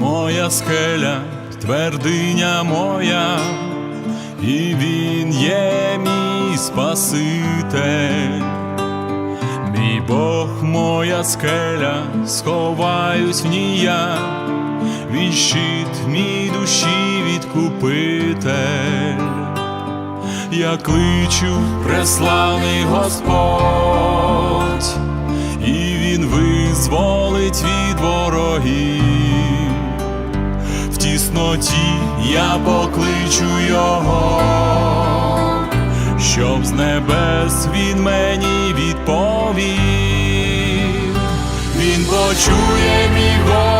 моя скеля, твердиня моя, і він є мій Спаситель. Мій Бог, моя скеля, сховаюсь в ній я, він щит мій душі відкупитель. Я кличу преславний Господь, і він визволить від ворогів. В я покличу його, щоб з небес він мені відповів. Він почує мій голос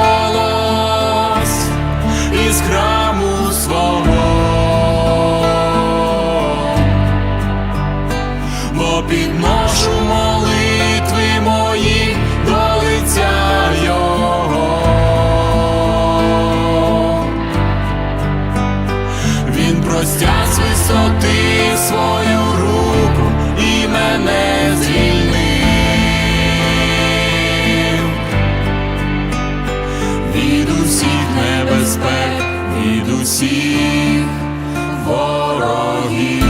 усіх небезпек, від усіх ворогів.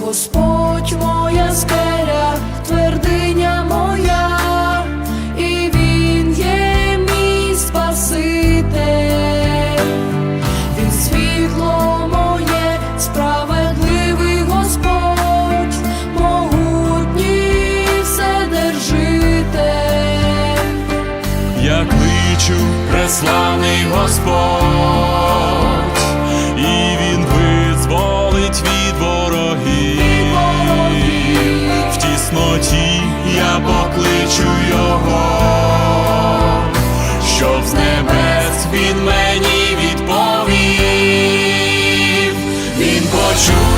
Господь славний Господь, і Він визволить від ворогів, в тісноті я покличу Його, щоб з небес він мені відповів, він почув.